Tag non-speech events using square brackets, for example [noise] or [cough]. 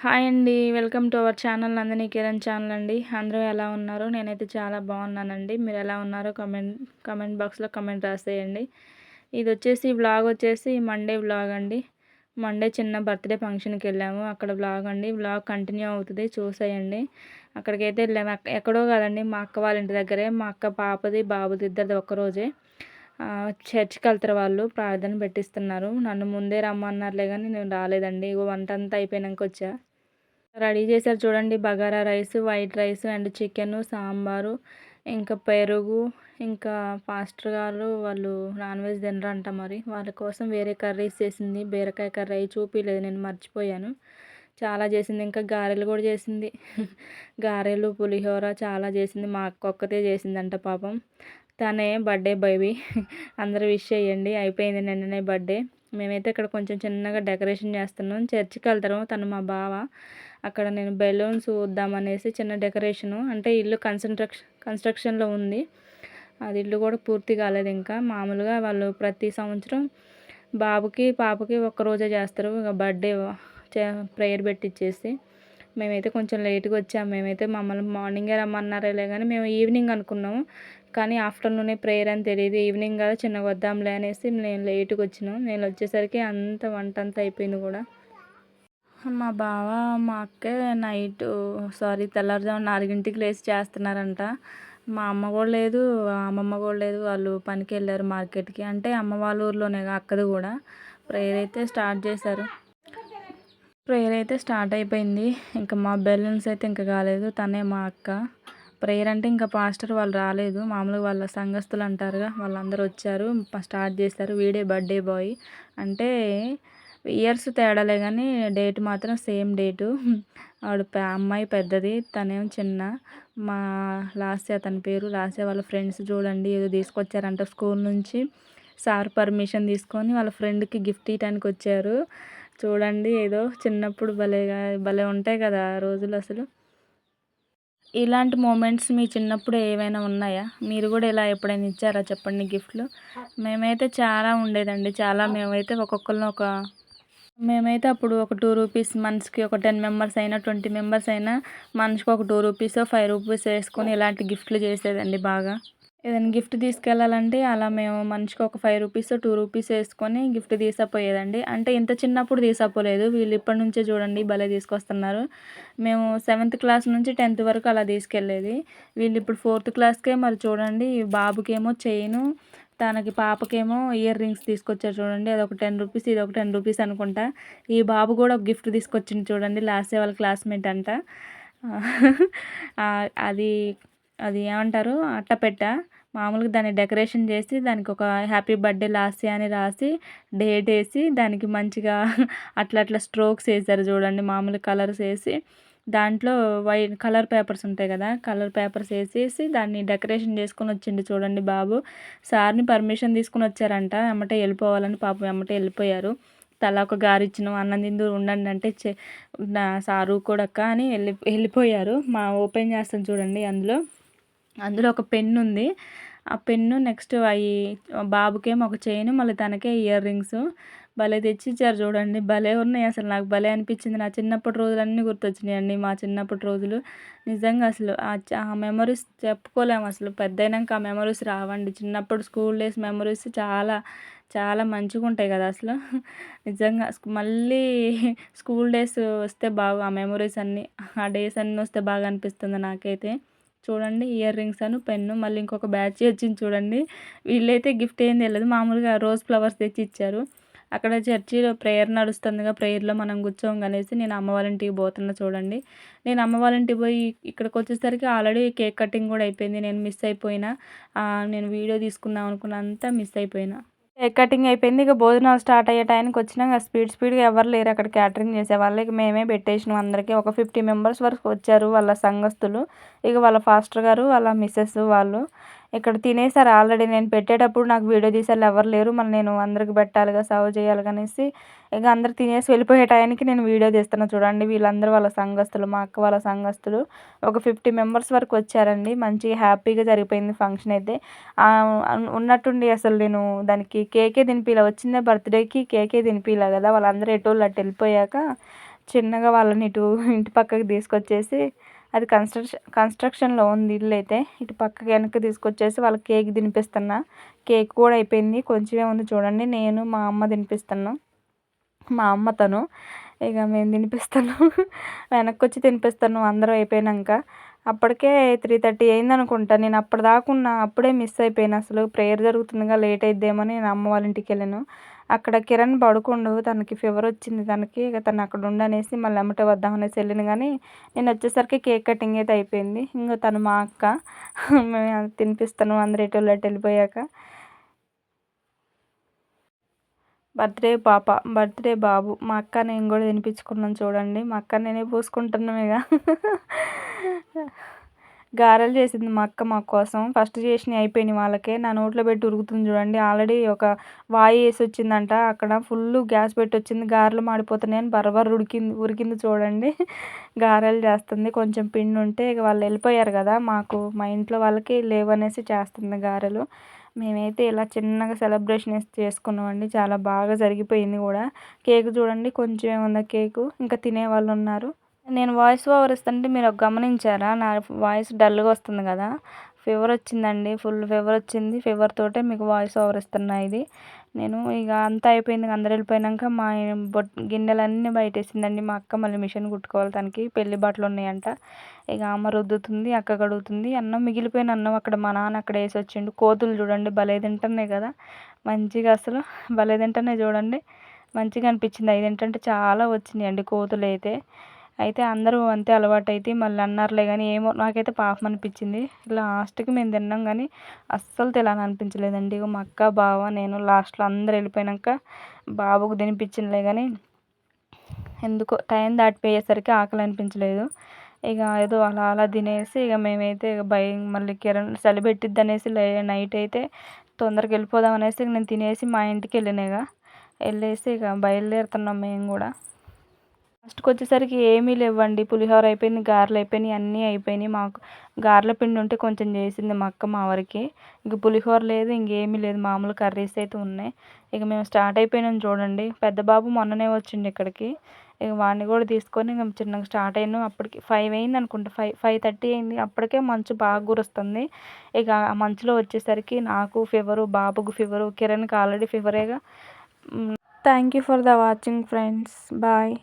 Hi అండి. Welcome to our channel Nandini Kiran channel అండి. అందరూ ఎలా ఉన్నారు? నేనైతే చాలా బాగున్నానండి. మీరు ఎలా ఉన్నారో కమెంట్ కమెంట్ బాక్స్లో కమెంట్ రాసేయండి. ఇది వచ్చేసి వ్లాగ్ వచ్చేసి మండే వ్లాగ్ అండి. మండే చిన్న బర్త్డే ఫంక్షన్కి వెళ్ళాము. అక్కడ వ్లాగ్ అండి. వ్లాగ్ కంటిన్యూ అవుతుంది. చూసేయండి. అక్కడికైతే వెళ్ళాము. ఎక్కడో కాదండి. మా అక్క వాళ్ళ ఇంటి దగ్గరే. మా అక్క పాపది బాబుది ఇద్దరిది ఒక్కరోజే. చర్చ్కి వెళ్తారు వాళ్ళు ప్రార్థన పెట్టిస్తున్నారు. నన్ను ముందే రమ్మన్నారులే కానీ నేను రాలేదండి. ఇగో వంట అంతా అయిపోయాక వచ్చా. రెడీ చేశారు చూడండి. Bagara rice white rice and chicken sambar ఇంకా పెరుగు ఇంకా పాస్టర్ గారు వాళ్ళు నాన్ వెజ్ తినరంట మరి. వాళ్ళ కోసం వేరే కర్రీస్ చేసింది. బీరకాయ కర్రీ చూపించలేదు నేను మర్చిపోయాను. చాలా చేసింది ఇంకా గారెలు కూడా చేసింది. [laughs] గారెలు పులిహోర చాలా చేసింది. మా అక్క ఒక్కతే చేసిందంట పాపం. తనే బర్త్డే బేబీ. [laughs] అందరూ విష్ చేయండి. అయిపోయింది నిన్ననే బర్త్డే. మేమైతే ఇక్కడ కొంచెం చిన్నగా డెకరేషన్ చేస్తున్నాం. చర్చికి వెళ్తాము తను మా బావ. అక్కడ నేను బెలూన్స్ వద్దామనేసి చిన్న డెకరేషను అంటే ఇల్లు కన్స్ట్రక్షన్ కన్స్ట్రక్షన్లో ఉంది. అది ఇల్లు కూడా పూర్తి కాలేదు ఇంకా. మామూలుగా వాళ్ళు ప్రతి సంవత్సరం బాబుకి పాపకి ఒక్కరోజే చేస్తారు. ఇక బర్త్డే ప్రేయర్ పెట్టిచ్చేసి మేమైతే కొంచెం లేట్గా వచ్చాము మేమైతే మమ్మల్ని మార్నింగే రమ్మన్నారేలే కానీ మేము ఈవినింగ్ అనుకున్నాము. కానీ ఆఫ్టర్నూనే ప్రేయర్ అని తెలియదు. ఈవినింగ్ కదా చిన్నగా వద్దాంలే అనేసి నేను లేట్గా వచ్చినాం. నేను వచ్చేసరికి అంత వంట అంతా అయిపోయింది కూడా. మా బావ మా అక్కే నైట్ సారీ తెల్లారుజామున నాలుగింటికి లేచి చేస్తున్నారంట. మా అమ్మ కూడా లేదు అమ్మమ్మ కూడా లేదు వాళ్ళు పనికి వెళ్ళారు మార్కెట్కి. అంటే అమ్మ వాళ్ళ ఊర్లోనే అక్కది కూడా. ప్రేయర్ అయితే స్టార్ట్ చేశారు. ప్రేయర్ అయితే స్టార్ట్ అయిపోయింది. ఇంకా మా బెలూన్స్ అయితే ఇంకా కాలేదు తనే మా అక్క. ప్రేయర్ అంటే ఇంకా పాస్టర్ వాళ్ళు రాలేదు మామూలుగా వాళ్ళ సంఘస్థులు అంటారుగా వాళ్ళందరూ వచ్చారు స్టార్ట్ చేశారు వీడే బర్త్డే బాయ్. అంటే ఇయర్స్ తేడాలే కానీ డేట్ మాత్రం సేమ్ డేటు. ఆవిడ అమ్మాయి పెద్దది తనేం చిన్న. మా లాస్య తన పేరు లాస్య వాళ్ళ ఫ్రెండ్స్ చూడండి ఏదో తీసుకొచ్చారంట స్కూల్ నుంచి. సార్ పర్మిషన్ తీసుకొని వాళ్ళ ఫ్రెండ్కి గిఫ్ట్ ఇవ్వడానికి వచ్చారు. చూడండి ఏదో చిన్నప్పుడు భలేగా భలే ఉంటాయి కదా రోజులు అసలు. ఇలాంటి మూమెంట్స్ మీ చిన్నప్పుడు ఏవైనా ఉన్నాయా? మీరు కూడా ఇలా ఎప్పుడైనా ఇచ్చారా చెప్పండి గిఫ్ట్లు? మేమైతే చాలా ఉండేదండి. చాలా మేమైతే ఒక్కొక్కరిని ఒక మేమైతే అప్పుడు ఒక టూ రూపీస్ మనిషికి ఒక టెన్ మెంబర్స్ అయినా ట్వంటీ మెంబర్స్ అయినా మనిషికి ఒక టూ రూపీస్ ఫైవ్ రూపీస్ వేసుకొని ఇలాంటి గిఫ్ట్లు చేసేదండి బాగా. ఏదైనా గిఫ్ట్ తీసుకెళ్ళాలంటే అలా మేము మనిషికి ఒక ఫైవ్ రూపీస్ టూ రూపీస్ వేసుకొని గిఫ్ట్ తీసుకుపోయేదండి అంటే ఇంత చిన్నప్పుడు తీసుకుపోలేదు వీళ్ళు ఇప్పటి నుంచే చూడండి భలే తీసుకొస్తున్నారు. మేము సెవెంత్ క్లాస్ నుంచి టెన్త్ వరకు అలా తీసుకెళ్ళేది. వీళ్ళు ఇప్పుడు ఫోర్త్ క్లాస్కే మరి చూడండి బాబుకేమో చైను తనకి పాపకేమో ఇయర్ రింగ్స్ తీసుకొచ్చారు చూడండి. అది ఒక టెన్ రూపీస్ ఇది ఒక టెన్ రూపీస్ అనుకుంటా. ఈ బాబు కూడా ఒక గిఫ్ట్ తీసుకొచ్చింది చూడండి. లాస్ట్ వాళ్ళ క్లాస్మేట్ అంట. అది అది ఏమంటారు? అట్టపెట్ట. మామూలుగా దాన్ని డెకరేషన్ చేసి దానికి ఒక హ్యాపీ బర్త్డే లాస్ట్ అని రాసి డేట్ వేసి దానికి మంచిగా అట్లా అట్లా స్ట్రోక్స్ వేసారు చూడండి. మామూలు కలర్స్ వేసి. దాంట్లో వై కలర్ పేపర్స్ ఉంటాయి కదా కలర్ పేపర్స్ వేసేసి దాన్ని డెకరేషన్ చేసుకొని వచ్చిండు చూడండి బాబు. సార్ని పర్మిషన్ తీసుకుని వచ్చారంట ఎమ్మటే వెళ్ళిపోవాలని పాపం ఎమ్మటే వెళ్ళిపోయారు. తలా ఒక గారిచ్చిన అన్నం తిందు ఉండండి అంటే చె నా సారు కూడా అని వెళ్ళి వెళ్ళిపోయారు. మా ఓపెన్ చేస్తాను చూడండి అందులో. అందులో ఒక పెన్ను ఉంది. ఆ పెన్ను నెక్స్ట్ అవి బాబుకేమో ఒక చైన్ మళ్ళీ తనకే ఇయర్ రింగ్స్. భలే తెచ్చిచ్చారు చూడండి. భలే ఉన్నాయి అసలు. నాకు భలే అనిపించింది. నా చిన్నప్పటి రోజులన్నీ గుర్తొచ్చినాయండి మా చిన్నప్పటి రోజులు. నిజంగా అసలు ఆ మెమరీస్ చెప్పుకోలేము అసలు. పెద్దయినాక ఆ మెమరీస్ రావండి. చిన్నప్పుడు స్కూల్ డేస్ మెమరీస్ చాలా చాలా మంచిగా ఉంటాయి కదా అసలు. నిజంగా మళ్ళీ స్కూల్ డేస్ వస్తే బాగా ఆ మెమరీస్ అన్నీ ఆ డేస్ అన్నీ వస్తే బాగా అనిపిస్తుంది నాకైతే. చూడండి ఇయర్ రింగ్స్ అను పెన్ను మళ్ళీ ఇంకొక బ్యాచ్ వచ్చింది చూడండి. వీళ్ళైతే గిఫ్ట్ ఏం తెలియదు మామూలుగా రోజ్ ఫ్లవర్స్ తెచ్చి ఇచ్చారు అక్కడ చర్చిలో ప్రేయర్ నడుస్తుందిగా ప్రేయర్లో మనం కూర్చోం అనేసి నేను అమ్మ వాళ్ళ ఇంటికి పోతున్నా చూడండి. నేను అమ్మ వాళ్ళ ఇంటికి పోయి ఇక్కడికి వచ్చేసరికి ఆల్రెడీ కేక్ కటింగ్ కూడా అయిపోయింది. నేను మిస్ అయిపోయినా. నేను వీడియో తీసుకుందాం అనుకున్నంత మిస్ అయిపోయినా. కేక్ కటింగ్ అయిపోయింది. ఇక భోజనాలు స్టార్ట్ అయ్యే టైంకి వచ్చినాక స్పీడ్ స్పీడ్గా ఎవరు లేరు అక్కడ క్యాటరింగ్ చేసే వాళ్ళకి మేమే పెట్టేసినాం అందరికీ. ఒక ఫిఫ్టీ మెంబర్స్ వరకు వచ్చారు వాళ్ళ సంఘస్థులు. ఇక వాళ్ళ ఫాస్టర్ గారు వాళ్ళ మిస్సెస్ వాళ్ళు. ఇక్కడ తినేసారు ఆల్రెడీ నేను పెట్టేటప్పుడు నాకు వీడియో తీసేవాళ్ళు ఎవరు లేరు. మళ్ళీ నేను అందరికి పెట్టాలిగా సర్వ్ చేయాలి అనేసి ఇక అందరు తినేసి వెళ్ళిపోయే టైంకి నేను వీడియో తీస్తున్నా చూడండి. వీళ్ళందరూ వాళ్ళ సంఘస్థులు మా అక్క వాళ్ళ సంఘస్థులు ఒక ఫిఫ్టీ మెంబర్స్ వరకు వచ్చారండి. మంచిగా హ్యాపీగా జరిగిపోయింది ఫంక్షన్ అయితే. ఉన్నట్టుండి అసలు నేను దానికి కేకే తినిపిలా వచ్చిందే బర్త్డేకి కేకే తినిపిలా కదా. వాళ్ళందరూ ఎటోళ్ళు అటు వెళ్ళిపోయాక చిన్నగా వాళ్ళని ఇటు ఇంటి పక్కకి తీసుకొచ్చేసి అది కన్స్ట్రక్షన్ కన్స్ట్రక్షన్లో ఉంది ఇల్లు అయితే. ఇటు పక్కకి వెనక్కి తీసుకొచ్చేసి వాళ్ళకి కేక్ తినిపిస్తున్నా. కేక్ కూడా అయిపోయింది. కొంచెమే ఉంది చూడండి. నేను మా అమ్మ తినిపిస్తున్నాను మా అమ్మ తను. ఇక మేము తినిపిస్తాను [laughs] వెనక్కి వచ్చి తినిపిస్తాను అందరం అయిపోయాక అప్పటికే త్రీ థర్టీ అయింది అనుకుంటా. నేను అప్పటి దాకా ఉన్న. అప్పుడే మిస్ అయిపోయాను. అసలు ప్రేయర్ జరుగుతుందిగా లేట్ అయిద్దేమో నేను అమ్మ వాళ్ళ ఇంటికి వెళ్ళాను. అక్కడ కిరణ్ పడుకుండు తనకి ఫీవర్ వచ్చింది తనకి ఇక తను అక్కడ ఉండనేసి మళ్ళీ ఎమ్మిటే వద్దాం అనేసి వెళ్ళిన కానీ నేను వచ్చేసరికి కేక్ కటింగ్ అయితే అయిపోయింది. ఇంకా తను మా అక్క మేము తినిపిస్తాను అందరు ఎటు వెళ్ళిపోయాక. బర్త్డే పాప బర్త్డే బాబు మా అక్క నేను కూడా తినిపించుకున్నాను చూడండి. మా అక్క నేనే పూసుకుంటున్నాం ఇక. గారెలు చేసింది మా అక్క మా కోసం. ఫస్ట్ చేసినవి అయిపోయినాయి వాళ్ళకే. నా నోట్లో పెట్టి ఉరుకుతుంది చూడండి. ఆల్రెడీ ఒక వాయి వేసి వచ్చిందంట. అక్కడ ఫుల్ గ్యాస్ పెట్టి వచ్చింది. గారెలు మాడిపోతున్నాయి అని బరబర్ ఉడికింది ఉరికింది చూడండి. [laughs] గారెలు చేస్తుంది. కొంచెం పిండి ఉంటే ఇక వాళ్ళు వెళ్ళిపోయారు కదా. మాకు మా ఇంట్లో వాళ్ళకి లేవనేసి చేస్తుంది గారెలు. మేమైతే ఇలా చిన్నగా సెలబ్రేషన్ చేసుకున్నామండి. చాలా బాగా జరిగిపోయింది కూడా. కేక్ చూడండి. కొంచెం ఏముందా కేకు? ఇంకా తినే వాళ్ళు ఉన్నారు. నేను వాయిస్ ఓవర్ ఇస్తుంటే మీరు గమనించారా? నా వాయిస్ డల్గా వస్తుంది కదా. ఫీవర్ వచ్చిందండి. ఫుల్ ఫీవర్ వచ్చింది. ఫీవర్ తోటే మీకు వాయిస్ ఓవర్ ఇస్తున్నా ఇది. నేను ఇక అంతా అయిపోయింది. అందరు వెళ్ళిపోయినాక మా బొట్ గిన్నెలన్నీ బయటేసిందండి. మా అక్క మళ్ళీ మిషన్ కుట్టుకోవాలి తనకి. పెళ్ళి బట్టలు ఉన్నాయంట. ఇక అమ్మ రుద్దుతుంది అక్క కడుగుతుంది. అన్నం మిగిలిపోయిన అన్నం అక్కడ మా నాన్న అక్కడ వేసి వచ్చిండు. కోతులు చూడండి. భలే తింటున్నాయి కదా. మంచిగా అసలు భలే తింటున్నాయి చూడండి. మంచిగా అనిపించింది. అవి ఏంటంటే చాలా వచ్చినాయి అండి కోతులు అయితే. అయితే అందరూ అంతే అలవాటు అయితే మళ్ళీ అన్నారులే కానీ ఏమో నాకైతే పాపం అనిపించింది. లాస్ట్కి మేము తిన్నాం కానీ అస్సలు తినాలని అనిపించలేదండి. ఇక మా అక్క బావ నేను లాస్ట్లో అందరు వెళ్ళిపోయాక బాబుకు తినిపించిందిలే కానీ ఎందుకో టైం దాటిపోయేసరికి ఆకలి అనిపించలేదు. ఇక ఏదో అలా అలా తినేసి ఇక మేమైతే ఇక భయం మళ్ళీ కిరణ్ చలి పెట్టిద్ది అనేసి నైట్ అయితే తొందరగా వెళ్ళిపోదాం అనేసి నేను తినేసి మా ఇంటికి వెళ్ళినాయిగా వెళ్ళేసి ఇక బయలుదేరుతున్నాం మేము కూడా. లాస్ట్కి వచ్చేసరికి ఏమీ లేవండి. పులిహోర అయిపోయింది గారెలు అయిపోయినాయి అన్నీ అయిపోయినాయి. మాకు గారెల పిండి ఉంటే కొంచెం చేసింది మా అక్క మా వారికి. ఇంక పులిహోర లేదు ఇంకేమీ లేదు. మామూలు కర్రీస్ అయితే ఉన్నాయి. ఇక మేము స్టార్ట్ అయిపోయినాం చూడండి. పెద్ద బాబు మొన్ననే వచ్చిండు ఇక్కడికి. ఇక వాడిని కూడా తీసుకొని ఇంక చిన్నగా స్టార్ట్ అయినాం. అప్పటికి ఫైవ్ అయింది అనుకుంటా. ఫైవ్ ఫైవ్ థర్టీ అయింది. అప్పటికే మంచు బాగా కురుస్తుంది. ఇక ఆ మంచులో వచ్చేసరికి నాకు ఫీవరు బాబుకు ఫీవరు కిరణ్కి already ఫీవరేగా thank you for the watching friends bye